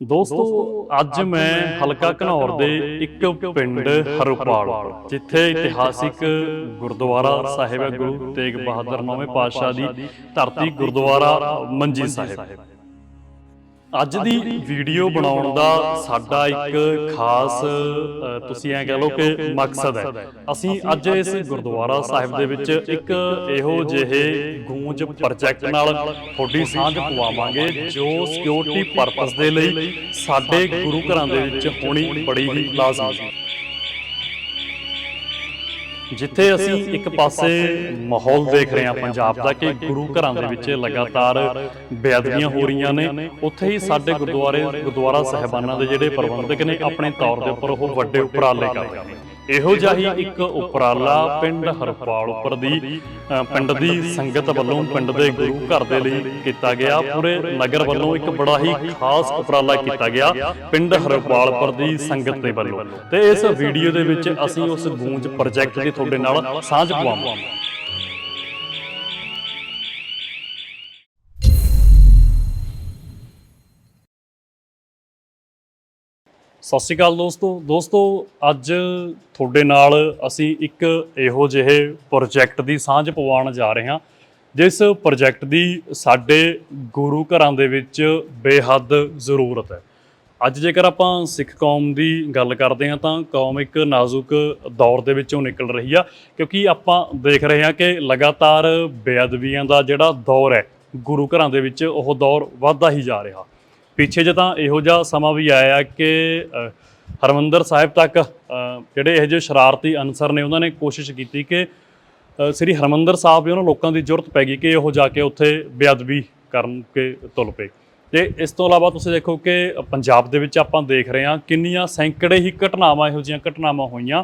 ਦੋਸਤੋ ਅੱਜ ਮੈਂ ਹਲਕਾ ਘਨੌਰ ਦੇ ਇੱਕ ਪਿੰਡ ਹਰਪਾਲ ਜਿੱਥੇ ਇਤਿਹਾਸਿਕ ਗੁਰਦੁਆਰਾ ਸਾਹਿਬ ਹੈ ਗੁਰੂ ਤੇਗ ਬਹਾਦਰ ਨੌਵੇਂ ਪਾਤਸ਼ਾਹ ਦੀ ਧਰਤੀ ਗੁਰਦੁਆਰਾ ਮੰਜੀ ਸਾਹਿਬ। ਅੱਜ ਦੀ ਵੀਡੀਓ ਬਣਾਉਣ ਦਾ ਸਾਡਾ ਇੱਕ ਖਾਸ ਤੁਸੀਂ ਐ ਕਹ ਲਓ ਕਿ ਮਕਸਦ ਹੈ। ਅਸੀਂ ਅੱਜ ਇਸ ਗੁਰਦੁਆਰਾ ਸਾਹਿਬ ਦੇ ਵਿੱਚ ਇੱਕ ਇਹੋ ਜਿਹੇ ਗੂੰਜ ਪ੍ਰੋਜੈਕਟ ਨਾਲ ਤੁਹਾਡੀ ਸਾਂਝ ਪਵਾਵਾਂਗੇ ਜੋ ਸਿਕਿਉਰਿਟੀ ਪਰਪਸ ਦੇ ਲਈ ਸਾਡੇ ਗੁਰੂ ਘਰਾਂ ਦੇ ਵਿੱਚ ਹੋਣੀ ਬੜੀ ਹੀ ਲਾਜ਼ਮੀ। ਹੈ ਜਿੱਥੇ ਅਸੀਂ ਇੱਕ ਪਾਸੇ ਮਾਹੌਲ ਦੇਖ ਰਹੇ ਹਾਂ ਪੰਜਾਬ ਦਾ ਕਿ ਗੁਰੂ ਘਰਾਂ ਦੇ ਵਿੱਚ ਲਗਾਤਾਰ ਬੇਅਦਬੀਆਂ ਹੋ ਰਹੀਆਂ ਨੇ। ਉੱਥੇ ਹੀ ਸਾਡੇ ਗੁਰਦੁਆਰੇ ਗੁਰਦੁਆਰਾ ਸਾਹਿਬਾਨਾਂ ਦੇ ਜਿਹੜੇ ਪ੍ਰਬੰਧਕ ਨੇ ਆਪਣੇ ਤੌਰ ਦੇ ਉੱਪਰ ਉਹ ਵੱਡੇ ਉਪਰਾਲੇ ਕਰ ਰਹੇ ਨੇ। ਇਹੋ ਜਿਹਾ ਹੀ ਇੱਕ ਉਪਰਾਲਾ ਪਿੰਡ ਹਰਪਾਲ ਉੱਪਰ ਦੀ ਪਿੰਡ ਦੀ ਸੰਗਤ ਵੱਲੋਂ ਪਿੰਡ ਦੇ ਗੁਰੂ ਘਰ ਦੇ ਲਈ ਕੀਤਾ ਗਿਆ ਪੂਰੇ ਨਗਰ ਵੱਲੋਂ ਇੱਕ ਬੜਾ ਹੀ ਖਾਸ ਉਪਰਾਲਾ ਕੀਤਾ ਗਿਆ ਪਿੰਡ ਹਰਪਾਲਪੁਰ ਦੀ ਸੰਗਤ ਦੇ ਵੱਲੋਂ। ਤੇ ਇਸ ਵੀਡੀਓ ਦੇ ਵਿੱਚ ਅਸੀਂ ਉਸ ਗੂੰਜ ਪ੍ਰੋਜੈਕਟ ਦੀ ਤੁਹਾਡੇ ਨਾਲ ਸਾਂਝ ਪਵਾਵਾਂਗੇ। ਸਤਿ ਸ਼੍ਰੀ ਅਕਾਲ ਦੋਸਤੋ। ਦੋਸਤੋ, ਅੱਜ ਤੁਹਾਡੇ ਨਾਲ ਅਸੀਂ ਇੱਕ ਇਹੋ ਜਿਹੇ ਪ੍ਰੋਜੈਕਟ ਦੀ ਸਾਂਝ ਪਵਾਉਣ ਜਾ ਰਹੇ ਹਾਂ, ਜਿਸ ਪ੍ਰੋਜੈਕਟ ਦੀ ਸਾਡੇ ਗੁਰੂ ਘਰਾਂ ਦੇ ਵਿੱਚ ਬੇਹੱਦ ਜ਼ਰੂਰਤ ਹੈ। ਅੱਜ ਜੇਕਰ ਆਪਾਂ ਸਿੱਖ ਕੌਮ ਦੀ ਗੱਲ ਕਰਦੇ ਹਾਂ, ਤਾਂ ਕੌਮ ਇੱਕ ਨਾਜ਼ੁਕ ਦੌਰ ਦੇ ਵਿੱਚੋਂ ਨਿਕਲ ਰਹੀ ਆ, ਕਿਉਂਕਿ ਆਪਾਂ ਦੇਖ ਰਹੇ ਹਾਂ ਕਿ ਲਗਾਤਾਰ ਬੇਅਦਬੀਆਂ ਦਾ ਜਿਹੜਾ ਦੌਰ ਹੈ, ਗੁਰੂ ਘਰਾਂ ਦੇ ਵਿੱਚ ਉਹ ਦੌਰ ਵੱਧਦਾ ਹੀ ਜਾ ਰਿਹਾ। ਪਿੱਛੇ ਜੇ ਤਾਂ ਇਹੋ ਜਿਹਾ ਸਮਾਂ ਵੀ ਆਇਆ ਕਿ ਅ, ਹਰਮੰਦਰ ਸਾਹਿਬ ਤੱਕ ਜਿਹੜੇ ਇਹੋ ਜਿਹੇ ਸ਼ਰਾਰਤੀ ਅਨਸਰ ਨੇ ਉਹਨਾਂ ਨੇ ਕੋਸ਼ਿਸ਼ ਕੀਤੀ ਕਿ ਸ੍ਰੀ ਹਰਮੰਦਰ ਸਾਹਿਬ ਵੀ ਉਹਨਾਂ ਲੋਕਾਂ ਦੀ ਜ਼ਰੂਰਤ ਪੈ ਗਈ ਕਿ ਉਹ ਜਾ ਕੇ ਉੱਥੇ ਬੇਅਦਬੀ ਕਰਨ ਕੇ ਤੁਲ ਪਏ। ਤੇ ਇਸ ਤੋਂ ਇਲਾਵਾ ਤੁਸੀਂ ਦੇਖੋ ਕਿ ਪੰਜਾਬ ਦੇ ਵਿੱਚ ਆਪਾਂ ਦੇਖ ਰਹੇ ਹਾਂ ਕਿੰਨੀਆਂ ਸੈਂਕੜੇ ਹੀ ਘਟਨਾਵਾਂ ਇਹੋ ਜਿਹੀਆਂ ਘਟਨਾਵਾਂ ਹੋਈਆਂ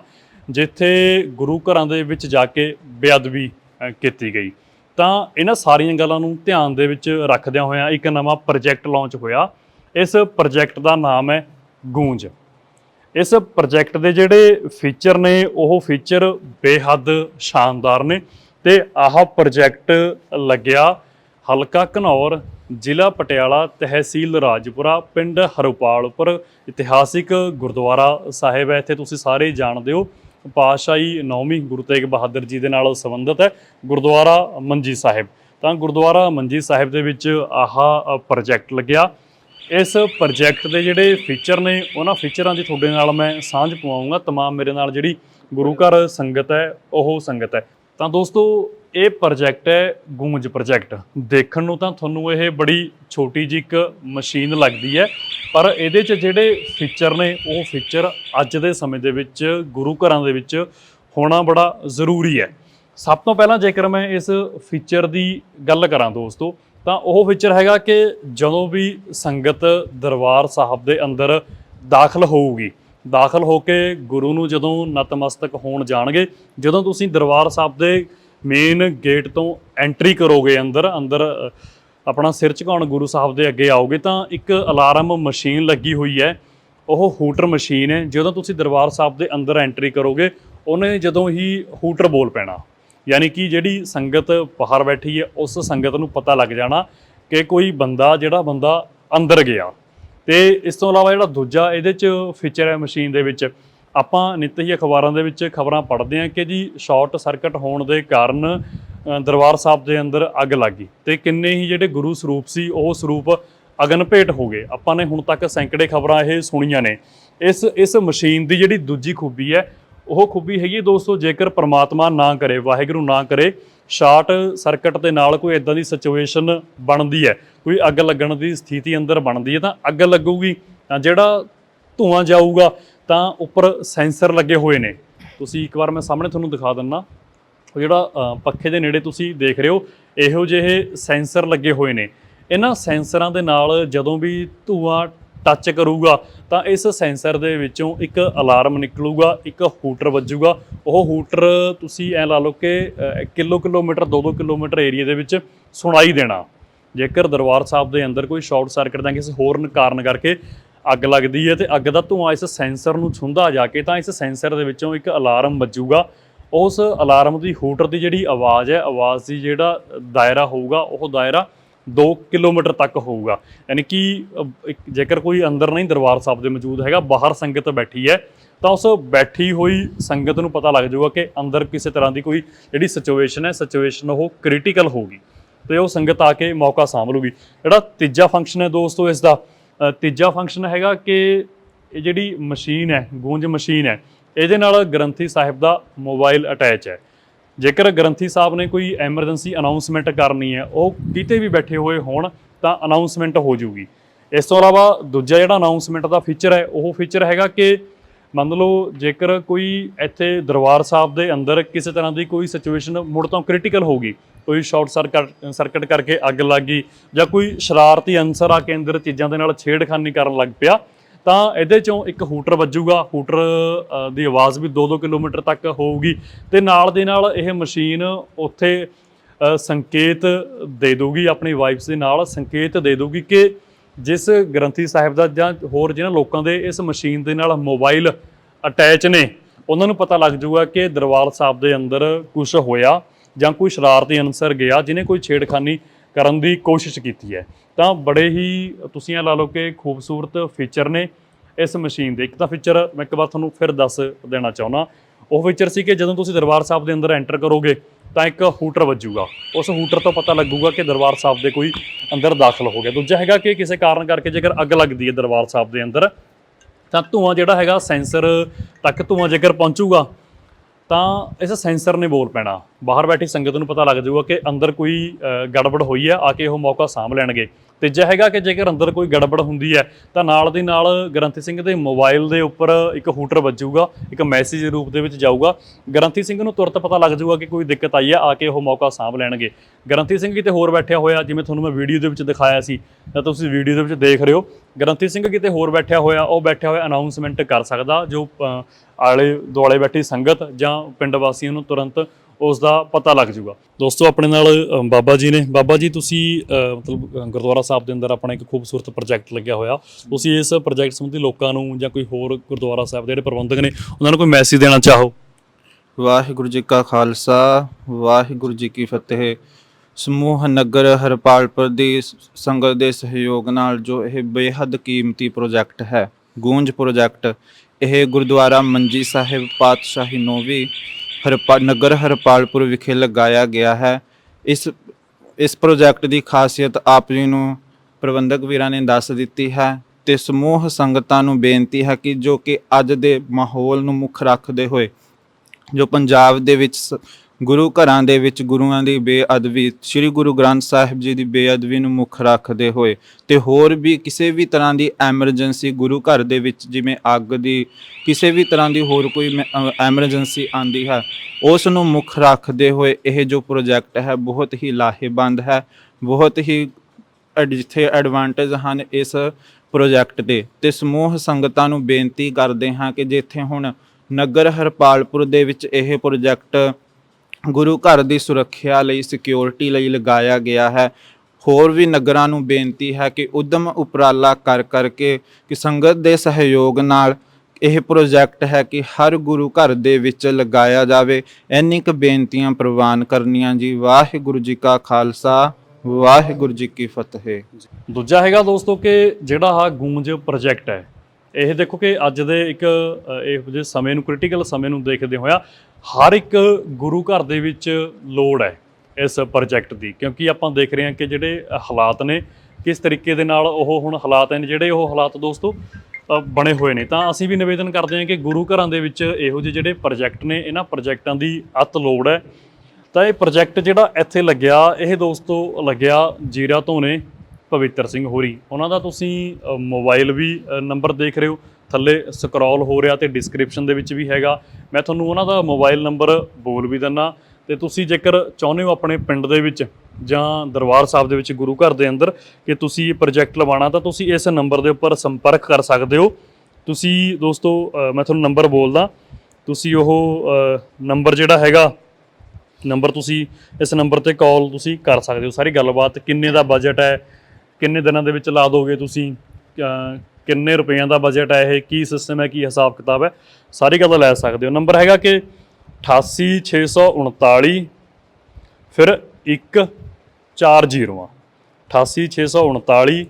ਜਿੱਥੇ ਗੁਰੂ ਘਰਾਂ ਦੇ ਵਿੱਚ ਜਾ ਕੇ ਬੇਅਦਬੀ ਕੀਤੀ ਗਈ। ਤਾਂ ਇਹਨਾਂ ਸਾਰੀਆਂ ਗੱਲਾਂ ਨੂੰ ਧਿਆਨ ਦੇ ਵਿੱਚ ਰੱਖਦਿਆਂ ਹੋਇਆਂ ਇੱਕ ਨਵਾਂ ਪ੍ਰੋਜੈਕਟ ਲਾਂਚ ਹੋਇਆ। ਇਸ ਪ੍ਰੋਜੈਕਟ ਦਾ ਨਾਮ ਹੈ ਗੂੰਜ। ਇਸ ਪ੍ਰੋਜੈਕਟ ਦੇ ਜਿਹੜੇ ਫੀਚਰ ਨੇ, ਉਹ ਫੀਚਰ ਬੇਹੱਦ ਸ਼ਾਨਦਾਰ ਨੇ ਤੇ ਆਹ ਪ੍ਰੋਜੈਕਟ ਲੱਗਿਆ ਹਲਕਾ ਘਨੌਰ, ਜ਼ਿਲ੍ਹਾ ਪਟਿਆਲਾ, ਤਹਿਸੀਲ ਰਾਜਪੁਰਾ, ਪਿੰਡ ਹਰਪਾਲਪੁਰ, ਇਤਿਹਾਸਿਕ ਗੁਰਦੁਆਰਾ ਸਾਹਿਬ ਹੈ। ਇੱਥੇ ਤੁਸੀਂ ਸਾਰੇ ਜਾਣਦੇ ਹੋ, ਪਾਤਸ਼ਾਹੀ ਨੌਵੀਂ ਗੁਰੂ ਤੇਗ ਬਹਾਦਰ ਜੀ ਦੇ ਨਾਲ ਸੰਬੰਧਿਤ ਹੈ ਗੁਰਦੁਆਰਾ ਮੰਜੀ ਸਾਹਿਬ। ਤਾਂ ਗੁਰਦੁਆਰਾ ਮੰਜੀ ਸਾਹਿਬ ਦੇ ਵਿੱਚ ਆਹ ਪ੍ਰੋਜੈਕਟ ਲੱਗਿਆ। ਇਸ ਪ੍ਰੋਜੈਕਟ ਦੇ ਜਿਹੜੇ ਫੀਚਰ ਨੇ, ਉਹਨਾਂ ਫੀਚਰਾਂ ਦੀ ਤੁਹਾਡੇ ਨਾਲ ਮੈਂ ਸਾਂਝ ਪਵਾਉਂਗਾ। ਤਮਾਮ ਮੇਰੇ ਨਾਲ ਜਿਹੜੀ ਗੁਰੂ ਘਰ ਸੰਗਤ ਹੈ, ਉਹ ਸੰਗਤ ਹੈ। ਤਾਂ ਦੋਸਤੋ, ਇਹ ਪ੍ਰੋਜੈਕਟ ਹੈ ਗੂੰਜ ਪ੍ਰੋਜੈਕਟ ਦੇਖਣ ਨੂੰ ਤਾਂ ਤੁਹਾਨੂੰ ਇਹ ਬੜੀ ਛੋਟੀ ਜਿਹੀ ਇੱਕ ਮਸ਼ੀਨ ਲੱਗਦੀ ਹੈ, ਪਰ ਇਹਦੇ 'ਚ ਜਿਹੜੇ ਫੀਚਰ ਨੇ, ਉਹ ਫੀਚਰ ਅੱਜ ਦੇ ਸਮੇਂ ਦੇ ਵਿੱਚ, ਗੁਰੂ ਘਰਾਂ ਦੇ ਵਿੱਚ ਹੋਣਾ ਬੜਾ ਜ਼ਰੂਰੀ ਹੈ। ਸਭ ਤੋਂ ਪਹਿਲਾਂ ਜੇਕਰ ਮੈਂ ਇਸ ਫੀਚਰ ਦੀ ਗੱਲ ਕਰਾਂ ਦੋਸਤੋ ਤਾਂ ਉਹ ਫੀਚਰ ਹੈਗਾ ਕਿ ਜਦੋਂ ਵੀ ਸੰਗਤ ਦਰਬਾਰ ਸਾਹਿਬ ਦੇ ਅੰਦਰ ਦਾਖਲ ਹੋਊਗੀ, ਦਾਖਲ ਹੋ ਕੇ ਗੁਰੂ ਨੂੰ ਜਦੋਂ ਨਤਮਸਤਕ ਹੋਣ ਜਾਣਗੇ, ਜਦੋਂ ਤੁਸੀਂ ਦਰਬਾਰ ਸਾਹਿਬ ਦੇ ਮੇਨ ਗੇਟ ਤੋਂ ਐਂਟਰੀ ਕਰੋਗੇ ਅੰਦਰ ਅੰਦਰ ਆਪਣਾ ਸਿਰ ਝੁਕਾਉਣ ਗੁਰੂ ਸਾਹਿਬ ਦੇ ਅੱਗੇ ਆਓਗੇ, ਤਾਂ ਇੱਕ ਅਲਾਰਮ ਮਸ਼ੀਨ ਲੱਗੀ ਹੋਈ ਹੈ। ਉਹ ਹੂਟਰ ਮਸ਼ੀਨ ਹੈ। ਜਦੋਂ ਤੁਸੀਂ ਦਰਬਾਰ ਸਾਹਿਬ ਦੇ ਅੰਦਰ ਐਂਟਰੀ ਕਰੋਗੇ, ਉਹਨੇ ਜਦੋਂ ਹੀ ਹੂਟਰ ਬੋਲ ਪੈਣਾ। ਯਾਨੀ ਕਿ ਜਿਹੜੀ ਸੰਗਤ ਬਾਹਰ ਬੈਠੀ ਹੈ, ਉਸ ਸੰਗਤ ਨੂੰ ਪਤਾ ਲੱਗ ਜਾਣਾ ਕਿ ਕੋਈ ਬੰਦਾ, ਜਿਹੜਾ ਬੰਦਾ ਅੰਦਰ ਗਿਆ। ਤੇ ਇਸ ਤੋਂ ਇਲਾਵਾ ਜਿਹੜਾ ਦੂਜਾ ਇਹਦੇ ਚ ਫੀਚਰ ਹੈ ਮਸ਼ੀਨ ਦੇ ਵਿੱਚ। ਆਪਾਂ ਨਿੱਤ ਹੀ ਅਖਬਾਰਾਂ ਦੇ ਵਿੱਚ ਖਬਰਾਂ ਪੜ੍ਹਦੇ ਹਾਂ ਕਿ ਜੀ ਸ਼ਾਰਟ ਸਰਕਟ ਹੋਣ ਦੇ ਕਾਰਨ ਦਰਬਾਰ ਸਾਹਿਬ ਦੇ ਅੰਦਰ ਅੱਗ ਲੱਗ ਗਈ। ਤੇ ਕਿੰਨੇ ਹੀ ਜਿਹੜੇ ਗੁਰੂ ਸਰੂਪ ਸੀ, ਉਹ ਸਰੂਪ ਅਗਨ ਭੇਟ ਹੋ ਗਏ। ਆਪਾਂ ਨੇ ਹੁਣ ਤੱਕ ਸੈਂਕੜੇ ਖਬਰਾਂ ਇਹ ਸੁਣੀਆਂ ਨੇ। ਇਸ ਇਸ ਮਸ਼ੀਨ ਦੀ ਜਿਹੜੀ ਦੂਜੀ ਖੂਬੀ ਹੈ ਉਹ ਖੂਬੀ ਹੈਗੀ ਹੈ ਦੋਸਤੋ, ਜੇਕਰ ਪ੍ਰਮਾਤਮਾ ਨਾ ਕਰੇ, ਵਾਹਿਗੁਰੂ ਨਾ ਕਰੇ, ਸ਼ਾਰਟ ਸਰਕਟ ਦੇ ਨਾਲ ਕੋਈ ਇਦਾਂ ਦੀ ਸਿਚੁਏਸ਼ਨ ਬਣਦੀ ਹੈ, ਕੋਈ ਅੱਗ ਲੱਗਣ ਦੀ ਸਥਿਤੀ ਅੰਦਰ ਬਣਦੀ ਹੈ, ਤਾਂ ਅੱਗ ਲੱਗੂਗੀ। ਤਾਂ ਜਿਹੜਾ ਧੂਆਂ ਜਾਊਗਾ, ਤਾਂ ਉੱਪਰ ਸੈਂਸਰ ਲੱਗੇ ਹੋਏ ਨੇ। ਤੁਸੀਂ ਇੱਕ ਵਾਰ ਮੈਂ ਸਾਹਮਣੇ ਤੁਹਾਨੂੰ ਦਿਖਾ ਦਿੰਨਾ ਉਹ ਜਿਹੜਾ ਪੱਖੇ ਦੇ ਨੇੜੇ ਤੁਸੀਂ ਦੇਖ ਰਹੇ ਹੋ, ਇਹੋ ਜਿਹੇ ਸੈਂਸਰ ਲੱਗੇ ਹੋਏ ਨੇ। ਇਹਨਾਂ ਸੈਂਸਰਾਂ ਦੇ ਨਾਲ ਜਦੋਂ ਵੀ ਧੂਆਂ ਟੱਚ ਕਰੂਗਾ ਤਾਂ ਇਸ ਸੈਂਸਰ ਦੇ ਵਿੱਚੋਂ ਇੱਕ ਅਲਾਰਮ ਨਿਕਲੂਗਾ ਇੱਕ ਹੂਟਰ ਵੱਜੂਗਾ। ਉਹ ਹੂਟਰ ਤੁਸੀਂ ਐ ਲਾ ਲਓ ਕਿ ਅ, ਕਿਲੋ ਕਿਲੋਮੀਟਰ 2-2 ਕਿਲੋਮੀਟਰ ਏਰੀਆ ਦੇ ਵਿੱਚ ਸੁਣਾਈ ਦੇਣਾ। ਜੇਕਰ ਦਰਬਾਰ ਸਾਹਿਬ ਦੇ ਅੰਦਰ ਕੋਈ ਸ਼ਾਰਟ ਸਰਕਟ ਜਾਂ ਕਿਸੇ ਹੋਰ ਕਾਰਨ ਕਰਕੇ ਅੱਗ ਲੱਗਦੀ ਹੈ ਤੇ ਅੱਗ ਦਾ ਧੂਆਂ ਇਸ ਸੈਂਸਰ ਨੂੰ ਛੁੰਦਾ ਜਾ ਕੇ ਤਾਂ ਇਸ ਸੈਂਸਰ ਦੇ ਵਿੱਚੋਂ ਇੱਕ ਅਲਾਰਮ ਵੱਜੂਗਾ। ਉਸ ਅਲਾਰਮ ਦੀ ਹੂਟਰ ਦੀ ਜਿਹੜੀ ਆਵਾਜ਼ ਹੈ ਆਵਾਜ਼ ਦੀ ਜਿਹੜਾ ਦਾਇਰਾ ਹੋਊਗਾ ਉਹ ਦਾਇਰਾ 2 ਕਿਲੋਮੀਟਰ ਤੱਕ ਹੋਊਗਾ। ਯਾਨੀ ਕਿ ਇੱਕ- ਜੇਕਰ ਕੋਈ ਅੰਦਰ ਨਹੀਂ ਦਰਬਾਰ ਸਾਹਿਬ ਦੇ ਮੌਜੂਦ ਹੈਗਾ, ਬਾਹਰ ਸੰਗਤ ਬੈਠੀ ਹੈ, ਤਾਂ ਉਸ ਬੈਠੀ ਹੋਈ ਸੰਗਤ ਨੂੰ ਪਤਾ ਲੱਗ ਜਾਊਗਾ ਕਿ ਅੰਦਰ ਕਿਸੇ ਤਰ੍ਹਾਂ ਦੀ ਕੋਈ ਜਿਹੜੀ ਸਿਚੁਏਸ਼ਨ ਹੈ ਸਿਚੁਏਸ਼ਨ ਉਹ ਕ੍ਰਿਟੀਕਲ ਹੋਊਗੀ। ਤੇ ਉਹ ਸੰਗਤ ਆ ਕੇ ਮੌਕਾ ਸਾਂਭ ਲੂਗੀ ਜਿਹੜਾ ਤੀਜਾ ਫੰਕਸ਼ਨ ਹੈ ਦੋਸਤੋ ਇਸ ਦਾ ਤੀਜਾ ਫੰਕਸ਼ਨ ਹੈਗਾ ਕਿ ਇਹ ਜਿਹੜੀ ਮਸ਼ੀਨ ਹੈ, ਗੂੰਜ ਮਸ਼ੀਨ ਹੈ, ਇਹਦੇ ਨਾਲ ਗ੍ਰੰਥੀ ਸਾਹਿਬ ਦਾ ਮੋਬਾਈਲ ਅਟੈਚ ਹੈ। ਜੇਕਰ ਗ੍ਰੰਥੀ ਸਾਹਿਬ ਨੇ ਕੋਈ ਐਮਰਜੈਂਸੀ ਅਨਾਉਂਸਮੈਂਟ ਕਰਨੀ ਹੈ, ਉਹ ਕਿਤੇ ਵੀ ਬੈਠੇ ਹੋਏ ਹੋਣ, ਤਾਂ ਅਨਾਉਂਸਮੈਂਟ ਹੋ ਜੂਗੀ ਇਸ ਤੋਂ ਇਲਾਵਾ ਦੂਜਾ ਜਿਹੜਾ ਅਨਾਉਂਸਮੈਂਟ ਦਾ ਫੀਚਰ ਹੈ, ਉਹ ਫੀਚਰ ਹੈਗਾ ਕਿ ਮੰਨ ਲਓ ਜੇਕਰ ਕੋਈ ਇੱਥੇ ਦਰਬਾਰ ਸਾਹਿਬ ਦੇ ਅੰਦਰ ਕਿਸੇ ਤਰ੍ਹਾਂ ਦੀ ਕੋਈ ਸਿਚੁਏਸ਼ਨ ਮੁੜ ਤੋਂ ਕ੍ਰਿਟੀਕਲ ਹੋਗੀ ਕੋਈ ਸ਼ਾਰਟ ਸਰਕਟ ਸਰਕਟ ਕਰਕੇ ਅੱਗ ਲੱਗ ਗਈ ਜਾਂ ਕੋਈ ਸ਼ਰਾਰਤੀ ਅਨਸਰ ਆ ਕੇ ਅੰਦਰ ਚੀਜ਼ਾਂ ਦੇ ਨਾਲ ਛੇੜਖਾਨੀ ਕਰਨ ਲੱਗ ਪਿਆ ਤਾਂ ਇਹਦੇ ਚੋਂ ਇੱਕ ਹੂਟਰ ਵੱਜੂਗਾ, ਹੂਟਰ ਦੀ ਆਵਾਜ਼ ਵੀ 2-2 ਕਿਲੋਮੀਟਰ ਤੱਕ ਹੋਊਗੀ ਤੇ ਨਾਲ ਦੇ ਨਾਲ ਇਹ ਮਸ਼ੀਨ ਉੱਥੇ ਸੰਕੇਤ ਦੇ ਦਊਗੀ, ਆਪਣੀ ਵਾਈਫਸ ਦੇ ਨਾਲ ਸੰਕੇਤ ਦੇ ਦਊਗੀ ਕਿ ਜਿਸ ਗ੍ਰੰਥੀ ਸਾਹਿਬ ਦਾ ਜਾਂ ਹੋਰ ਜਿਹਨਾਂ ਲੋਕਾਂ ਦੇ ਇਸ ਮਸ਼ੀਨ ਦੇ ਨਾਲ ਮੋਬਾਈਲ ਅਟੈਚ ਨੇ, ਉਹਨਾਂ ਨੂੰ ਪਤਾ ਲੱਗ ਜਾਊਗਾ ਕਿ ਦਰਬਾਰ ਸਾਹਿਬ ਦੇ ਅੰਦਰ ਕੁਝ ਹੋਇਆ ਜਾਂ ਕੋਈ ਸ਼ਰਾਰਤੀ ਅਨਸਰ ਗਿਆ, ਜਿਹਨੇ ਕੋਈ ਛੇੜਖਾਨੀ ਕਰਨ ਦੀ ਕੋਸ਼ਿਸ਼ ਕੀਤੀ ਹੈ। ਤਾਂ ਬੜੇ ਹੀ ਤੁਸੀਂ ਇਹ ਲਾ ਲਓ ਕਿ ਖੂਬਸੂਰਤ ਫੀਚਰ ਨੇ ਇਸ ਮਸ਼ੀਨ ਦੇ। ਇੱਕ ਤਾਂ ਫੀਚਰ ਮੈਂ ਇੱਕ ਵਾਰ ਤੁਹਾਨੂੰ ਫਿਰ ਦੱਸ ਦੇਣਾ ਚਾਹੁੰਦਾ। ਉਹ ਫੀਚਰ ਸੀ ਕਿ ਜਦੋਂ ਤੁਸੀਂ ਦਰਬਾਰ ਸਾਹਿਬ ਦੇ ਅੰਦਰ ਐਂਟਰ ਕਰੋਗੇ, ਤਾਂ ਇੱਕ ਹੂਟਰ ਵੱਜੂਗਾ। ਉਸ ਹੂਟਰ ਤੋਂ ਪਤਾ ਲੱਗੂਗਾ ਕਿ ਦਰਬਾਰ ਸਾਹਿਬ ਦੇ ਕੋਈ ਅੰਦਰ ਦਾਖਲ ਹੋ ਗਿਆ। ਦੂਜਾ ਹੈਗਾ ਕਿ ਕਿਸੇ ਕਾਰਨ ਕਰਕੇ ਜੇਕਰ ਅੱਗ ਲੱਗਦੀ ਹੈ ਦਰਬਾਰ ਸਾਹਿਬ ਦੇ ਅੰਦਰ, ਤਾਂ ਧੂਆਂ ਜਿਹੜਾ ਹੈਗਾ ਸੈਂਸਰ ਤੱਕ ਧੂਆਂ ਜੇਕਰ ਪਹੁੰਚੂਗਾ ਤਾਂ ਇਸ ਸੈਂਸਰ ਨੇ ਬੋਲ ਪੈਣਾ। ਬਾਹਰ ਬੈਠੀ ਸੰਗਤ ਨੂੰ ਪਤਾ ਲੱਗ ਜਾਊਗਾ ਕਿ ਅੰਦਰ ਕੋਈ ਗੜਬੜ ਹੋਈ ਹੈ ਆ ਕੇ ਉਹ ਮੌਕਾ ਸਾਂਭ ਲੈਣਗੇ। ਤੀਜਾ ਹੈਗਾ ਕਿ ਜੇਕਰ ਅੰਦਰ ਕੋਈ ਗੜਬੜ ਹੁੰਦੀ ਹੈ, ਤਾਂ ਨਾਲ ਦੀ ਨਾਲ ਗ੍ਰੰਥੀ ਸਿੰਘ ਦੇ ਮੋਬਾਈਲ ਦੇ ਉੱਪਰ ਇੱਕ ਹੂਟਰ ਵੱਜੂਗਾ, ਇੱਕ ਮੈਸੇਜ ਰੂਪ ਦੇ ਵਿੱਚ ਜਾਊਗਾ। ਗ੍ਰੰਥੀ ਸਿੰਘ ਨੂੰ ਤੁਰੰਤ ਪਤਾ ਲੱਗ ਜਾਊਗਾ ਕਿ ਕੋਈ ਦਿੱਕਤ ਆਈ ਹੈ, ਆ ਕੇ ਉਹ ਮੌਕਾ ਸਾਂਭ ਲੈਣਗੇ। ਗ੍ਰੰਥੀ ਸਿੰਘ ਕਿਤੇ ਹੋਰ ਬੈਠਿਆ ਹੋਇਆ, ਜਿਵੇਂ ਤੁਹਾਨੂੰ ਮੈਂ ਵੀਡੀਓ ਦੇ ਵਿੱਚ ਦਿਖਾਇਆ ਸੀ, ਤਾਂ ਤੁਸੀਂ ਵੀਡੀਓ ਦੇ ਵਿੱਚ ਦੇਖ ਰਹੇ ਹੋ। ਗ੍ਰੰਥੀ ਸਿੰਘ ਕਿਤੇ ਹੋਰ ਬੈਠਿਆ ਹੋਇਆ, ਉਹ ਬੈਠਿਆ ਹੋਇਆ ਅਨਾਉਂਸਮੈਂਟ ਕਰ ਸਕਦਾ, ਜੋ ਆਲੇ ਦੁਆਲੇ ਬੈਠੀ ਸੰਗਤ ਜਾਂ ਪਿੰਡ ਵਾਸੀਆਂ ਨੂੰ ਤੁਰੰਤ ਉਸ ਦਾ ਪਤਾ ਲੱਗ ਜਾਊਗਾ। ਦੋਸਤੋ ਆਪਣੇ ਨਾਲ ਅ, ਬਾਬਾ ਜੀ ਨੇ। ਬਾਬਾ ਜੀ ਤੁਸੀਂ ਅ, ਮਤਲਬ ਅ, ਗੁਰਦੁਆਰਾ ਸਾਹਿਬ ਦੇ ਅੰਦਰ ਆਪਣਾ ਇੱਕ ਖੂਬਸੂਰਤ ਪ੍ਰੋਜੈਕਟ ਲੱਗਿਆ ਹੋਇਆ। ਤੁਸੀਂ ਇਸ ਪ੍ਰੋਜੈਕਟ ਸੰਬੰਧੀ ਲੋਕਾਂ ਨੂੰ ਜਾਂ ਕੋਈ ਹੋਰ ਗੁਰਦੁਆਰਾ ਸਾਹਿਬ ਦੇ ਜਿਹੜੇ ਪ੍ਰਬੰਧਕ ਨੇ ਉਹਨਾਂ ਨੂੰ ਕੋਈ ਮੈਸੇਜ ਦੇਣਾ ਚਾਹੋ? ਵਾਹਿਗੁਰੂ ਜੀ ਕਾ ਖਾਲਸਾ ਵਾਹਿਗੁਰੂ ਜੀ ਕੀ ਫਤਿਹ। ਸਮੂਹ ਨਗਰ ਹਰਪਾਲਪੁਰ ਦੀ ਸ- ਸੰਗਤ ਦੇ ਸਹਿਯੋਗ ਨਾਲ ਜੋ ਇਹ ਬੇਹੱਦ ਕੀਮਤੀ ਪ੍ਰੋਜੈਕਟ ਹੈ ਗੂੰਜ ਪ੍ਰੋਜੈਕਟ ਇਹ ਗੁਰਦੁਆਰਾ ਮੰਜੀ ਸਾਹਿਬ ਪਾਤਸ਼ਾਹੀ ਨੌਵੀਂ ਹਰਪਾ, ਨਗਰ ਹਰਪਾਲਪੁਰ ਵਿਖੇ ਲਗਾਇਆ ਗਿਆ ਹੈ। ਇਸ ਇਸ ਪ੍ਰੋਜੈਕਟ ਦੀ ਖਾਸੀਅਤ ਆਪ ਜੀ ਨੂੰ ਪ੍ਰਬੰਧਕ ਵੀਰਾਂ ਨੇ ਦੱਸ ਦਿੱਤੀ ਹੈ ਤੇ ਸਮੂਹ ਸੰਗਤਾਂ ਨੂੰ ਬੇਨਤੀ ਹੈ ਕਿ ਜੋ ਕਿ ਅੱਜ ਦੇ ਮਾਹੌਲ ਨੂੰ ਮੁੱਖ ਰੱਖਦੇ ਹੋਏ, ਜੋ ਪੰਜਾਬ ਦੇ ਵਿੱਚ ਗੁਰੂ ਘਰਾਂ ਦੇ ਵਿੱਚ ਗੁਰੂਆਂ ਦੀ ਬੇਅਦਬੀ, ਸ੍ਰੀ ਗੁਰੂ ਗ੍ਰੰਥ ਸਾਹਿਬ ਜੀ ਦੀ ਬੇਅਦਬੀ ਨੂੰ ਮੁੱਖ ਰੱਖਦੇ ਹੋਏ ਤੇ ਹੋਰ ਵੀ ਕਿਸੇ ਵੀ ਤਰ੍ਹਾਂ ਦੀ ਐਮਰਜੈਂਸੀ ਗੁਰੂ ਘਰ ਦੇ ਵਿੱਚ ਜਿਵੇਂ ਅੱਗ ਦੀ, ਕਿਸੇ ਵੀ ਤਰ੍ਹਾਂ ਦੀ ਹੋਰ ਕੋਈ ਐਮਰਜੈਂਸੀ ਆਂਦੀ ਹੈ, ਉਸ ਨੂੰ ਮੁੱਖ ਰੱਖਦੇ ਹੋਏ ਇਹ ਜੋ ਪ੍ਰੋਜੈਕਟ ਹੈ ਬਹੁਤ ਹੀ ਲਾਹੇਵੰਦ ਹੈ, ਬਹੁਤ ਹੀ ਜਿੱਥੇ ਐਡਵਾਂਟੇਜ ਹਨ ਇਸ ਪ੍ਰੋਜੈਕਟ ਦੇ ਤੇ ਸਮੂਹ ਸੰਗਤਾਂ ਨੂੰ ਬੇਨਤੀ ਕਰਦੇ ਹਾਂ ਕਿ ਜਿੱਥੇ ਹੁਣ ਨਗਰ ਹਰਪਾਲਪੁਰ ਦੇ ਵਿੱਚ ਇਹ ਪ੍ਰੋਜੈਕਟ ਗੁਰੂ ਘਰ ਦੀ ਸੁਰੱਖਿਆ ਲਈ ਸਿਕਿਉਰਿਟੀ ਲਈ ਲਗਾਇਆ ਗਿਆ ਹੈ। ਹੋਰ ਵੀ ਨਗਰਾਂ ਨੂੰ ਬੇਨਤੀ ਹੈ ਕਿ ਉਦਮ ਉਪਰਾਲਾ ਕਰ ਕਰਕੇ ਕਿ ਸੰਗਤ ਦੇ ਸਹਿਯੋਗ ਨਾਲ ਇਹ ਪ੍ਰੋਜੈਕਟ ਹੈ ਕਿ ਹਰ ਗੁਰੂ ਘਰ ਦੇ ਵਿੱਚ ਲਗਾਇਆ ਜਾਵੇ। ਇੰਨੀ ਕੁ ਬੇਨਤੀਆਂ ਪ੍ਰਵਾਨ ਕਰਨੀਆਂ ਜੀ। ਵਾਹਿਗੁਰੂ ਜੀ ਕਾ ਖਾਲਸਾ ਵਾਹਿਗੁਰੂ ਜੀ ਕੀ ਫਤਿਹ। ਦੂਜਾ ਹੈਗਾ ਦੋਸਤੋ ਕਿ ਜਿਹੜਾ ਆ ਗੂੰਜ ਪ੍ਰੋਜੈਕਟ ਹੈ ਇਹ ਦੇਖੋ ਕਿ ਅੱਜ ਦੇ ਇੱਕ ਅ, ਇਹੋ ਜਿਹੇ ਸਮੇਂ ਨੂੰ ਕ੍ਰਿਟੀਕਲ ਸਮੇਂ ਨੂੰ ਦੇਖਦੇ ਹੋਇਆ ਹਰ ਇੱਕ ਗੁਰੂ ਘਰ ਦੇ ਵਿੱਚ ਲੋੜ ਹੈ ਇਸ ਪ੍ਰੋਜੈਕਟ ਦੀ ਕਿਉਂਕਿ ਆਪਾਂ ਦੇਖ ਰਹੇ ਹਾਂ ਕਿ ਜਿਹੜੇ ਹਾਲਾਤ ਨੇ ਕਿਸ ਤਰੀਕੇ ਦੇ ਨਾਲ ਉਹ ਹੁਣ ਹਾਲਾਤ ਨੇ ਜਿਹੜੇ ਉਹ ਹਾਲਾਤ ਦੋਸਤੋ ਬਣੇ ਹੋਏ ਨੇ। ਤਾਂ ਅਸੀਂ ਵੀ ਨਿਵੇਦਨ ਕਰਦੇ ਹਾਂ ਕਿ ਗੁਰੂ ਘਰਾਂ ਦੇ ਵਿੱਚ ਇਹੋ ਜਿਹੇ ਜਿਹੜੇ ਪ੍ਰੋਜੈਕਟ ਨੇ ਇਹਨਾਂ ਪ੍ਰੋਜੈਕਟਾਂ ਦੀ ਅਤ ਲੋੜ ਹੈ। ਤਾਂ ਇਹ ਪ੍ਰੋਜੈਕਟ ਜਿਹੜਾ ਇੱਥੇ ਲੱਗਿਆ ਇਹ ਦੋਸਤੋ ਲੱਗਿਆ ਜੀਰਾ ਤੋਂ ਨੇ ਪਵਿੱਤਰ ਸਿੰਘ ਹੋਰੀ। ਉਹਨਾਂ ਦਾ ਤੁਸੀਂ ਅ, ਮੋਬਾਈਲ ਵੀ ਨੰਬਰ ਦੇਖ ਰਹੇ ਹੋ। ਥੱਲੇ ਸਕਰੋਲ ਹੋ ਰਿਹਾ ਤੇ ਡਿਸਕ੍ਰਿਪਸ਼ਨ ਦੇ ਵਿੱਚ ਵੀ ਹੈਗਾ। ਮੈਂ ਤੁਹਾਨੂੰ ਉਹਨਾਂ ਦਾ ਮੋਬਾਈਲ ਨੰਬਰ ਬੋਲ ਵੀ ਦਿੰਨਾ। ਤੇ ਤੁਸੀਂ ਜੇਕਰ ਚਾਹੁੰਦੇ ਹੋ ਆਪਣੇ ਪਿੰਡ ਦੇ ਵਿੱਚ ਜਾਂ ਦਰਬਾਰ ਸਾਹਿਬ ਦੇ ਵਿੱਚ ਗੁਰੂ ਘਰ ਦੇ ਅੰਦਰ ਕਿ ਤੁਸੀਂ ਇਹ ਪ੍ਰੋਜੈਕਟ ਲਵਾਉਣਾ, ਤਾਂ ਤੁਸੀਂ ਇਸ ਨੰਬਰ ਦੇ ਉੱਪਰ ਸੰਪਰਕ ਕਰ ਸਕਦੇ ਹੋ। ਤੁਸੀਂ ਦੋਸਤੋ ਮੈਂ ਤੁਹਾਨੂੰ ਨੰਬਰ ਬੋਲਦਾ। ਤੁਸੀਂ ਉਹ ਨੰਬਰ ਜਿਹੜਾ ਹੈਗਾ, ਨੰਬਰ ਤੁਸੀਂ ਇਸ ਨੰਬਰ ਤੇ ਕਾਲ ਤੁਸੀਂ ਕਰ ਸਕਦੇ ਹੋ। ਸਾਰੀ ਗੱਲਬਾਤ ਕਿੰਨੇ ਦਾ ਬਜਟ ਹੈ, ਕਿੰਨੇ ਦਿਨਾਂ ਦੇ ਵਿੱਚ ਲਾ ਦੋਗੇ ਤੁਸੀਂ? ਕਿੰਨੇ ਰੁਪਈਆਂ ਦਾ ਬਜਟ ਹੈ ਇਹ ਕੀ ਸਿਸਟਮ ਹੈ, ਕੀ ਹਿਸਾਬ ਕਿਤਾਬ ਹੈ, ਸਾਰੀ ਗੱਲ ਲੈ ਸਕਦੇ ਹੋ। ਨੰਬਰ ਹੈਗਾ ਕਿ 88639 ਫਿਰ 1 4 ਜ਼ੀਰੋਆਂ। 88639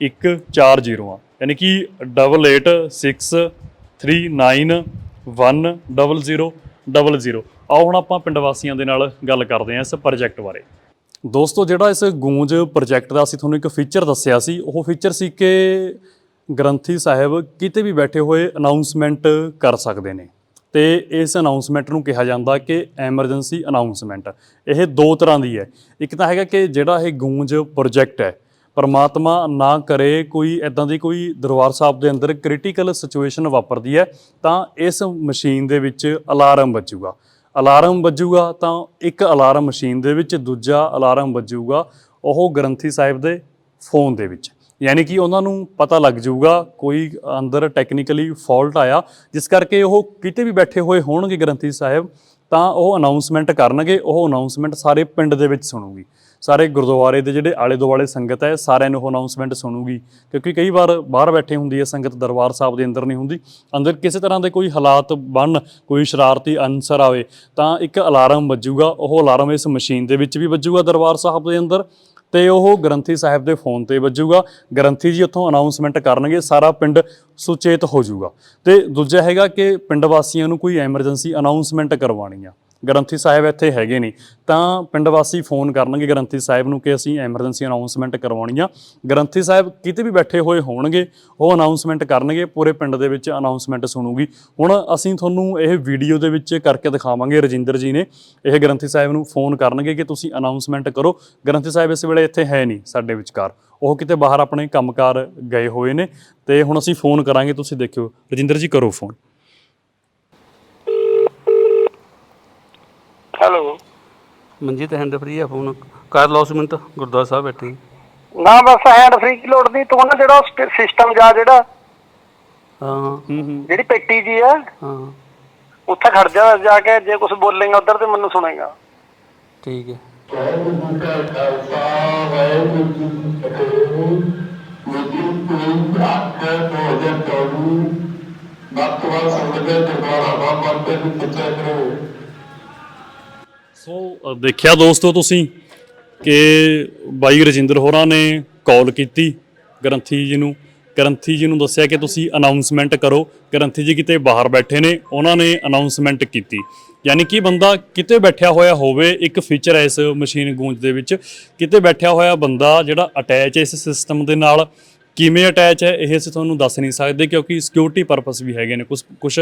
140 ਆ ਯਾਨੀ ਕਿ 8863910000 ਆਓ ਹੁਣ ਆਪਾਂ ਪਿੰਡ ਵਾਸੀਆਂ ਦੇ ਨਾਲ ਗੱਲ ਕਰਦੇ ਹਾਂ ਇਸ ਪ੍ਰੋਜੈਕਟ ਬਾਰੇ। ਦੋਸਤੋ, ਜਿਹੜਾ ਇਸ ਗੂੰਜ ਪ੍ਰੋਜੈਕਟ ਦਾ ਅਸੀਂ ਤੁਹਾਨੂੰ ਇੱਕ ਫੀਚਰ ਦੱਸਿਆ ਸੀ, ਉਹ ਫੀਚਰ ਸੀ ਕਿ ਗ੍ਰੰਥੀ ਸਾਹਿਬ ਕਿਤੇ ਵੀ ਬੈਠੇ ਹੋਏ ਅਨਾਉਂਸਮੈਂਟ ਕਰ ਸਕਦੇ ਨੇ। ਤੇ ਇਸ ਅਨਾਉਂਸਮੈਂਟ ਨੂੰ ਕਿਹਾ ਜਾਂਦਾ ਕਿ ਐਮਰਜੈਂਸੀ ਅਨਾਉਂਸਮੈਂਟ ਇਹ ਦੋ ਤਰ੍ਹਾਂ ਦੀ ਹੈ। ਇੱਕ ਤਾਂ ਹੈਗਾ ਕਿ ਜਿਹੜਾ ਇਹ ਗੂੰਜ ਪ੍ਰੋਜੈਕਟ ਹੈ, ਪਰਮਾਤਮਾ ਨਾ ਕਰੇ ਕੋਈ ਐਦਾਂ ਦੀ ਕੋਈ ਦਰਬਾਰ ਸਾਹਿਬ ਦੇ ਅੰਦਰ ਕ੍ਰਿਟੀਕਲ ਸਿਚੁਏਸ਼ਨ ਵਾਪਰਦੀ ਹੈ, ਤਾਂ ਇਸ ਮਸ਼ੀਨ ਦੇ ਵਿੱਚ ਅਲਾਰਮ ਵੱਜੂਗਾ। ਅਲਾਰਮ ਵੱਜੂਗਾ ਤਾਂ ਇੱਕ ਅਲਾਰਮ ਮਸ਼ੀਨ ਦੇ ਵਿੱਚ, ਦੂਜਾ ਅਲਾਰਮ ਵੱਜੂਗਾ ਉਹ ਗ੍ਰੰਥੀ ਸਾਹਿਬ ਦੇ ਫੋਨ ਦੇ ਵਿੱਚ। ਯਾਨੀ ਕਿ ਉਹਨਾਂ ਨੂੰ ਪਤਾ ਲੱਗ ਜਾਊਗਾ, ਕੋਈ ਅੰਦਰ ਟੈਕਨੀਕਲੀ ਫਾਲਟ ਆਇਆ, ਜਿਸ ਕਰਕੇ ਉਹ ਕਿਤੇ ਵੀ ਬੈਠੇ ਹੋਏ ਹੋਣਗੇ ਗ੍ਰੰਥੀ ਸਾਹਿਬ, ਤਾਂ ਉਹ ਅਨਾਉਂਸਮੈਂਟ ਕਰਨਗੇ, ਉਹ ਅਨਾਉਂਸਮੈਂਟ ਸਾਰੇ ਪਿੰਡ ਦੇ ਵਿੱਚ ਸੁਣੂਗੀ। ਸਾਰੇ ਗੁਰਦੁਆਰੇ ਦੇ ਜਿਹੜੇ ਆਲੇ ਦੁਆਲੇ ਸੰਗਤ ਹੈ, ਸਾਰਿਆਂ ਨੂੰ ਉਹ ਅਨਾਉਂਸਮੈਂਟ ਸੁਣੂਗੀ। ਕਿਉਂਕਿ ਕਈ ਵਾਰ ਬਾਹਰ ਬੈਠੇ ਹੁੰਦੀ ਹੈ ਸੰਗਤ ਦਰਬਾਰ ਸਾਹਿਬ ਦੇ ਅੰਦਰ ਨਹੀਂ ਹੁੰਦੀ। ਅੰਦਰ ਕਿਸੇ ਤਰ੍ਹਾਂ ਦੇ ਕੋਈ ਹਾਲਾਤ ਬਣ ਕੋਈ ਸ਼ਰਾਰਤੀ ਅਨਸਰ ਆਵੇ, ਤਾਂ ਇੱਕ ਅਲਾਰਮ ਵੱਜੂਗਾ। ਉਹ ਅਲਾਰਮ ਇਸ ਮਸ਼ੀਨ ਦੇ ਵਿੱਚ ਵੀ ਵੱਜੂਗਾ ਦਰਬਾਰ ਸਾਹਿਬ ਦੇ ਅੰਦਰ ਤੇ ਉਹ ਗ੍ਰੰਥੀ ਸਾਹਿਬ ਦੇ ਫੋਨ ਤੇ ਵੱਜੂਗਾ। ਗ੍ਰੰਥੀ ਜੀ ਉੱਥੋਂ ਅਨਾਉਂਸਮੈਂਟ ਕਰਨਗੇ, ਸਾਰਾ ਪਿੰਡ ਸੁਚੇਤ ਹੋ ਜਾਊਗਾ ਤੇ ਦੂਜਾ ਹੈਗਾ ਕਿ ਪਿੰਡ ਵਾਸੀਆਂ ਨੂੰ ਕੋਈ ਐਮਰਜੈਂਸੀ ਅਨਾਉਂਸਮੈਂਟ ਕਰਵਾਉਣੀ ਆ। ਗ੍ਰੰਥੀ ਸਾਹਿਬ ਇੱਥੇ ਹੈਗੇ ਨਹੀਂ ਤਾਂ ਪਿੰਡ ਵਾਸੀ ਫੋਨ ਕਰਨਗੇ ਗ੍ਰੰਥੀ ਸਾਹਿਬ ਨੂੰ ਕਿ ਅਸੀਂ ਐਮਰਜੈਂਸੀ ਅਨਾਉਂਸਮੈਂਟ ਕਰਵਾਉਣੀ ਆ। ਗ੍ਰੰਥੀ ਸਾਹਿਬ ਕਿਤੇ ਵੀ ਬੈਠੇ ਹੋਏ ਹੋਣਗੇ, ਉਹ ਅਨਾਉਂਸਮੈਂਟ ਕਰਨਗੇ, ਪੂਰੇ ਪਿੰਡ ਦੇ ਵਿੱਚ ਅਨਾਉਂਸਮੈਂਟ ਸੁਣੂਗੀ। ਹੁਣ ਅਸੀਂ ਤੁਹਾਨੂੰ ਇਹ ਵੀਡੀਓ ਦੇ ਵਿੱਚ ਕਰਕੇ ਦਿਖਾਵਾਂਗੇ ਰਜਿੰਦਰ ਜੀ ਨੇ। ਇਹ ਗ੍ਰੰਥੀ ਸਾਹਿਬ ਨੂੰ ਫੋਨ ਕਰਨਗੇ ਕਿ ਤੁਸੀਂ ਅਨਾਉਂਸਮੈਂਟ ਕਰੋ। ਗ੍ਰੰਥੀ ਸਾਹਿਬ ਇਸ ਵੇਲੇ ਇੱਥੇ ਹੈ ਨਹੀਂ ਸਾਡੇ ਵਿਚਕਾਰ। ਉਹ ਕਿਤੇ ਬਾਹਰ ਆਪਣੇ ਕੰਮਕਾਰ ਗਏ ਹੋਏ ਨੇ। ਤੇ ਹੁਣ ਅਸੀਂ ਫੋਨ ਕਰਾਂਗੇ, ਤੁਸੀਂ ਦੇਖਿਓ। ਰਜਿੰਦਰ ਜੀ, ਕਰੋ phone. Hello. Manjeet hand free ਆ ਫੋਨ ਕਰ ਲਓ ਮਿੰਟ ਗੁਰਦੁਆਰਾ ਸਾਹਿਬ ਬੈਠੇ। ਨਾ ਬਸ ਹੈਂਡ ਫ੍ਰੀ ਕੀ ਲੋੜ ਨਹੀਂ ਤੂੰ ਨਾ ਜਿਹੜਾ ਸਿਸਟਮ ਜਾ ਜਿਹੜਾ ਹਾਂ ਜਿਹੜੀ ਪੇਟੀ ਜੀ ਆ ਹਾਂ। ਉੱਥੇ ਖੜ ਜਾ ਜਾ ਕੇ ਜੇ ਕੁਝ ਬੋਲੇਗਾ ਉਧਰ ਤੇ ਮੈਨੂੰ ਸੁਣੇਗਾ। ਠੀਕ ਹੈ। ਸੋ ਦੇਖਿਆ ਦੋਸਤੋ ਤੁਸੀਂ ਕਿ ਬਾਈ ਰਜਿੰਦਰ ਹੋਰਾਂ ਨੇ ਕਾਲ ਕੀਤੀ ਗ੍ਰੰਥੀ ਜੀ ਨੂੰ। ਗ੍ਰੰਥੀ ਜੀ ਨੂੰ ਦੱਸਿਆ ਕਿ ਤੁਸੀਂ ਅਨਾਉਂਸਮੈਂਟ ਕਰੋ। ਗ੍ਰੰਥੀ ਜੀ ਕਿਤੇ ਬਾਹਰ ਬੈਠੇ ਨੇ, ਉਹਨਾਂ ਨੇ ਅਨਾਉਂਸਮੈਂਟ ਕੀਤੀ। ਯਾਨੀ ਕਿ ਬੰਦਾ ਕਿਤੇ ਬੈਠਿਆ ਹੋਇਆ ਹੋਵੇ, ਇੱਕ ਫੀਚਰ ਹੈ ਇਸ ਮਸ਼ੀਨ ਗੂੰਜ ਦੇ ਵਿੱਚ, ਕਿਤੇ ਬੈਠਿਆ ਹੋਇਆ ਬੰਦਾ ਜਿਹੜਾ ਅਟੈਚ ਹੈ ਇਸ ਸਿਸਟਮ ਦੇ ਨਾਲ, ਕਿਵੇਂ ਅਟੈਚ ਹੈ, ਇਹ ਅਸੀਂ ਤੁਹਾਨੂੰ ਦੱਸ ਨਹੀਂ ਸਕਦੇ ਕਿਉਂਕਿ ਸਿਕਿਉਰਿਟੀ ਪਰਪਸ ਵੀ ਹੈਗੇ ਨੇ ਕੁਝ ਕੁਝ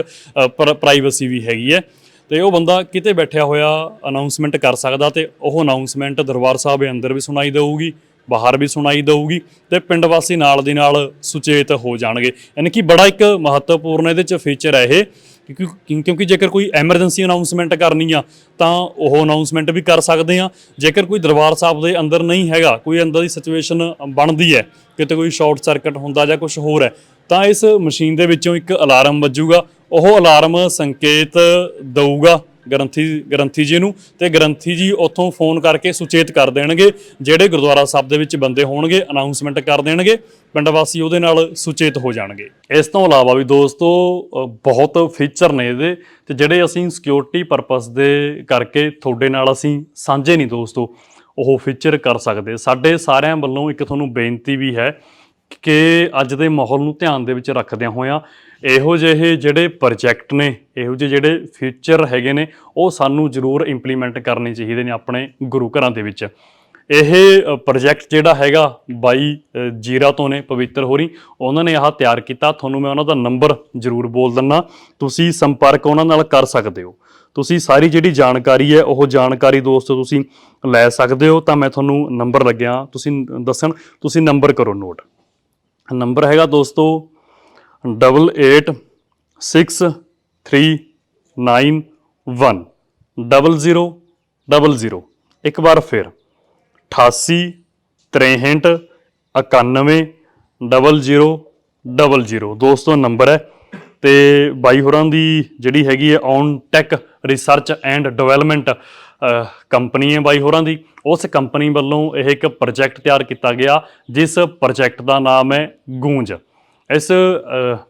ਪ੍ਰਾਈਵੇਸੀ ਵੀ ਹੈਗੀ ਹੈ। ਤੇ ਉਹ ਬੰਦਾ ਕਿਤੇ ਬੈਠਿਆ ਹੋਇਆ ਅਨਾਉਂਸਮੈਂਟ ਕਰ ਸਕਦਾ ਤੇ ਉਹ ਅਨਾਉਂਸਮੈਂਟ ਦਰਬਾਰ ਸਾਹਿਬ ਦੇ ਅੰਦਰ ਵੀ ਸੁਣਾਈ ਦੇਊਗੀ, ਬਾਹਰ ਵੀ ਸੁਣਾਈ ਦੇਊਗੀ ਤੇ ਪਿੰਡ ਵਾਸੀ ਨਾਲ ਦੀ ਨਾਲ ਸੁਚੇਤ ਹੋ ਜਾਣਗੇ। ਯਾਨੀ ਕਿ ਬੜਾ ਇੱਕ ਮਹੱਤਵਪੂਰਨ ਇਹਦੇ ਚ ਫੀਚਰ ਹੈ ਇਹ, ਕਿਉਂਕਿ ਕਿਉਂ- ਕਿਉਂਕਿ ਜੇਕਰ ਕੋਈ ਐਮਰਜੈਂਸੀ ਅਨਾਉਂਸਮੈਂਟ ਕਰਨੀ ਆ, ਤਾਂ ਉਹ ਅਨਾਉਂਸਮੈਂਟ ਵੀ ਕਰ ਸਕਦੇ ਆ। ਜੇਕਰ ਕੋਈ ਦਰਬਾਰ ਸਾਹਿਬ ਦੇ ਅੰਦਰ ਨਹੀਂ ਹੈਗਾ, ਕੋਈ ਅੰਦਰ ਦੀ ਸਿਚੁਏਸ਼ਨ ਬਣਦੀ ਹੈ, ਕਿਤੇ ਕੋਈ ਸ਼ਾਰਟ ਸਰਕਟ ਹੁੰਦਾ ਜਾਂ ਕੁਝ ਹੋਰ ਹੈ, ਤਾਂ ਇਸ ਮਸ਼ੀਨ ਦੇ ਵਿੱਚੋਂ ਇੱਕ ਅਲਾਰਮ ਵੱਜੂਗਾ। ਉਹ ਅਲਾਰਮ ਸੰਕੇਤ ਦਊਗਾ ਗ੍ਰੰਥੀ ਗ੍ਰੰਥੀ ਜੀ ਨੂੰ ਤੇ ਗ੍ਰੰਥੀ ਜੀ ਉੱਥੋਂ ਫੋਨ ਕਰਕੇ ਸੁਚੇਤ ਕਰ ਦੇਣਗੇ, ਜਿਹੜੇ ਗੁਰਦੁਆਰਾ ਸਾਹਿਬ ਦੇ ਵਿੱਚ ਬੰਦੇ ਹੋਣਗੇ ਅਨਾਉਂਸਮੈਂਟ ਕਰ ਦੇਣਗੇ, ਪਿੰਡ ਵਾਸੀ ਉਹਦੇ ਨਾਲ ਸੁਚੇਤ ਹੋ ਜਾਣਗੇ। ਇਸ ਤੋਂ ਇਲਾਵਾ ਵੀ ਦੋਸਤੋ ਬਹੁਤ ਫੀਚਰ ਨੇ ਇਹਦੇ ਤੇ ਜਿਹੜੇ ਅਸੀਂ ਸਿਕਿਉਰਿਟੀ ਪਰਪਸ ਦੇ ਕਰਕੇ ਤੁਹਾਡੇ ਨਾਲ ਅਸੀਂ ਸਾਂਝੇ ਨਹੀਂ ਦੋਸਤੋ, ਉਹ ਫੀਚਰ ਕਰ ਸਕਦੇ। ਸਾਡੇ ਸਾਰਿਆਂ ਵੱਲੋਂ ਇੱਕ ਤੁਹਾਨੂੰ ਬੇਨਤੀ ਵੀ ਹੈ ਕਿ ਅੱਜ ਦੇ ਮਾਹੌਲ ਨੂੰ ਧਿਆਨ ਦੇ ਵਿੱਚ ਰੱਖਦਿਆਂ ਹੋਇਆਂ ਇਹੋ ਜਿਹੇ ਜਿਹੜੇ ਪ੍ਰੋਜੈਕਟ ਨੇ, ਇਹੋ ਜਿਹੇ ਜਿਹੜੇ ਫਿਊਚਰ ਹੈਗੇ ਨੇ, ਉਹ ਸਾਨੂੰ ਜ਼ਰੂਰ ਇੰਪਲੀਮੈਂਟ ਕਰਨੇ ਚਾਹੀਦੇ ਨੇ ਆਪਣੇ ਗੁਰੂ ਘਰਾਂ ਦੇ ਵਿੱਚ। ਇਹ ਪ੍ਰੋਜੈਕਟ ਜਿਹੜਾ ਹੈਗਾ ਬਾਈ ਜੀਰਾ ਤੋਂ ਨੇ, ਪਵਿੱਤਰ ਹੋਰੀ, ਉਹਨਾਂ ਨੇ ਆਹ ਤਿਆਰ ਕੀਤਾ। ਤੁਹਾਨੂੰ ਮੈਂ ਉਹਨਾਂ ਦਾ ਨੰਬਰ ਜ਼ਰੂਰ ਬੋਲ ਦਿੰਨਾ। ਤੁਸੀਂ ਸੰਪਰਕ ਉਹਨਾਂ ਨਾਲ ਕਰ ਸਕਦੇ ਹੋ। ਤੁਸੀਂ ਸਾਰੀ ਜਿਹੜੀ ਜਾਣਕਾਰੀ ਹੈ, ਉਹ ਜਾਣਕਾਰੀ ਦੋਸਤੋ ਤੁਸੀਂ ਲੈ ਸਕਦੇ ਹੋ, ਤਾਂ ਮੈਂ ਤੁਹਾਨੂੰ ਨੰਬਰ ਲੱਗਿਆ। ਤੁਸੀਂ ਦੱਸਣ, ਤੁਸੀਂ ਨੰਬਰ ਕਰੋ ਨੋਟ ਨੰਬਰ ਹੈਗਾ ਦੋਸਤੋ double eight six three nine one double zero double zero ਇੱਕ ਵਾਰ ਫਿਰ। 88 63 91 ਡਬਲ ਜ਼ੀਰੋ ਡਬਲ ਜ਼ੀਰੋ ਦੋਸਤੋ, ਨੰਬਰ ਹੈ। ਤੇ ਬਾਈ ਹੋਰਾਂ ਦੀ ਜਿਹੜੀ ਹੈਗੀ ਹੈ on tech research and development company ਹੈ ਬਾਈ ਹੋਰਾਂ ਦੀ। ਉਸ ਕੰਪਨੀ ਵੱਲੋਂ ਇਹ ਇੱਕ ਪ੍ਰੋਜੈਕਟ ਤਿਆਰ ਕੀਤਾ ਗਿਆ, ਜਿਸ ਪ੍ਰੋਜੈਕਟ ਦਾ ਨਾਮ ਹੈ ਗੂੰਜ ਇਸ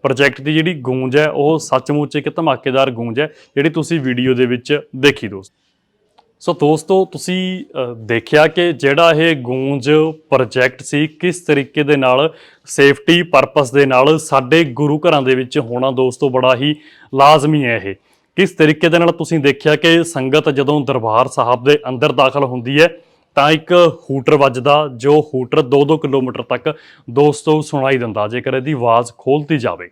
ਪ੍ਰੋਜੈਕਟ ਦੀ ਜਿਹੜੀ ਗੂੰਜ ਹੈ, ਉਹ ਸੱਚਮੁੱਚ ਇੱਕ ਧਮਾਕੇਦਾਰ ਗੂੰਜ ਹੈ, ਜਿਹੜੀ ਤੁਸੀਂ ਵੀਡੀਓ ਦੇ ਵਿੱਚ ਦੇਖੀ ਦੋਸਤ। ਸੋ ਦੋਸਤੋ, ਤੁਸੀਂ ਦੇਖਿਆ ਕਿ ਜਿਹੜਾ ਇਹ ਗੂੰਜ ਪ੍ਰੋਜੈਕਟ ਸੀ, ਕਿਸ ਤਰੀਕੇ ਦੇ ਨਾਲ ਸੇਫਟੀ ਪਰਪਸ ਦੇ ਨਾਲ ਸਾਡੇ ਗੁਰੂ ਘਰਾਂ ਦੇ ਵਿੱਚ ਹੋਣਾ ਦੋਸਤੋ, ਬੜਾ ਹੀ ਲਾਜ਼ਮੀ ਹੈ ਇਹ। ਕਿਸ ਤਰੀਕੇ ਦੇ ਨਾਲ ਤੁਸੀਂ ਦੇਖਿਆ ਕਿ ਸੰਗਤ ਜਦੋਂ ਦਰਬਾਰ ਸਾਹਿਬ ਦੇ ਅੰਦਰ ਦਾਖਲ ਹੁੰਦੀ ਹੈ ਤਾਂ ਇੱਕ ਹੂਟਰ ਵੱਜਦਾ, ਜੋ ਹੂਟਰ 2-2 ਕਿਲੋਮੀਟਰ ਤੱਕ ਦੋਸਤੋ ਸੁਣਾਈ ਦਿੰਦਾ, ਜੇਕਰ ਇਹਦੀ ਆਵਾਜ਼ ਖੋਲਤੀ ਜਾਵੇ।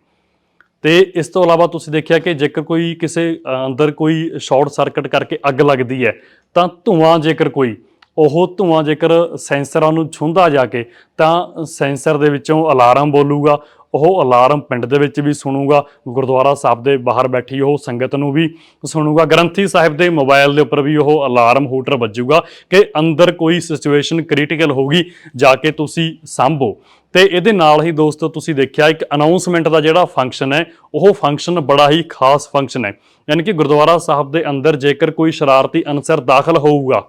ਤੇ ਇਸ ਤੋਂ ਇਲਾਵਾ ਤੁਸੀਂ ਦੇਖਿਆ ਕਿ ਜੇਕਰ ਕੋਈ ਕਿਸੇ ਅੰਦਰ ਕੋਈ ਸ਼ਾਰਟ ਸਰਕਟ ਕਰਕੇ ਅੱਗ ਲੱਗਦੀ ਹੈ, ਤਾਂ ਧੂਆਂ ਜੇਕਰ ਕੋਈ, ਉਹ ਧੂਆਂ ਜੇਕਰ ਸੈਂਸਰਾਂ ਨੂੰ ਛੁੰਦਾ ਜਾ ਕੇ, ਤਾਂ ਸੈਂਸਰ ਦੇ ਵਿੱਚੋਂ ਅਲਾਰਮ ਬੋਲੂਗਾ ਉਹ ਅਲਾਰਮ ਪਿੰਡ ਦੇ ਵਿੱਚ ਵੀ ਸੁਣੂਗਾ, ਗੁਰਦੁਆਰਾ ਸਾਹਿਬ ਦੇ ਬਾਹਰ ਬੈਠੀ ਉਹ ਸੰਗਤ ਨੂੰ ਵੀ ਸੁਣੂਗਾ, ਗ੍ਰੰਥੀ ਸਾਹਿਬ ਦੇ ਮੋਬਾਈਲ ਦੇ ਉੱਪਰ ਵੀ ਉਹ ਅਲਾਰਮ ਹੂਟਰ ਵੱਜੂਗਾ ਕਿ ਅੰਦਰ ਕੋਈ ਸਿਚੁਏਸ਼ਨ ਕ੍ਰਿਟੀਕਲ ਹੋਗੀ ਜਾ ਕੇ ਤੁਸੀਂ ਸੰਭੋ। ਤੇ ਇਹਦੇ ਨਾਲ ਹੀ ਦੋਸਤੋ, ਤੁਸੀਂ ਦੇਖਿਆ ਇੱਕ ਅਨਾਉਂਸਮੈਂਟ ਦਾ ਜਿਹੜਾ ਫੰਕਸ਼ਨ ਹੈ, ਉਹ ਫੰਕਸ਼ਨ ਬੜਾ ਹੀ ਖਾਸ ਫੰਕਸ਼ਨ ਹੈ। ਯਾਨੀ ਕਿ ਗੁਰਦੁਆਰਾ ਸਾਹਿਬ ਦੇ ਅੰਦਰ ਜੇਕਰ ਕੋਈ ਸ਼ਰਾਰਤੀ ਅਨਸਰ ਦਾਖਲ ਹੋਊਗਾ,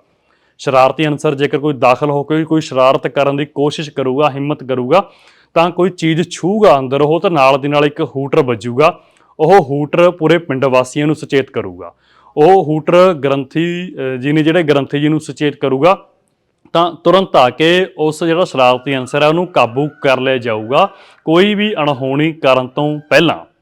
ਸ਼ਰਾਰਤੀ ਅਨਸਰ ਜੇਕਰ ਕੋਈ ਦਾਖਲ ਹੋ ਕੇ ਕੋਈ ਸ਼ਰਾਰਤ ਕਰਨ ਦੀ ਕੋਸ਼ਿਸ਼ ਕਰੂਗਾ, ਹਿੰਮਤ ਕਰੂਗਾ ਤਾਂ ਕੋਈ ਚੀਜ਼ ਛੂਗਾ ਅੰਦਰ ਉਹ ਤਾਂ ਨਾਲ ਦੀ ਨਾਲ ਇੱਕ ਹੂਟਰ ਵੱਜੂਗਾ ਉਹ ਹੂਟਰ ਪੂਰੇ ਪਿੰਡ ਵਾਸੀਆਂ ਨੂੰ ਸੁਚੇਤ ਕਰੂਗਾ। ਉਹ ਹੂਟਰ ਗ੍ਰੰਥੀ ਅਹ, ਜੀ ਨੇ ਜਿਹੜੇ ਗ੍ਰੰਥੀ ਜੀ ਨੂੰ ਸੁਚੇਤ ਕਰੂਗਾ ਤਾਂ ਤੁਰੰਤ ਆ ਕੇ ਉਸ ਜਿਹੜਾ ਸ਼ਰਾਰਤੀ ਅਨਸਰ ਹੈ ਉਹਨੂੰ ਕਾਬੂ ਕਰ ਲਿਆ ਜਾਊਗਾ ਕੋਈ ਵੀ ਅਣਹੋਣੀ ਕਰਨ ਤੋਂ ਪਹਿਲਾਂ।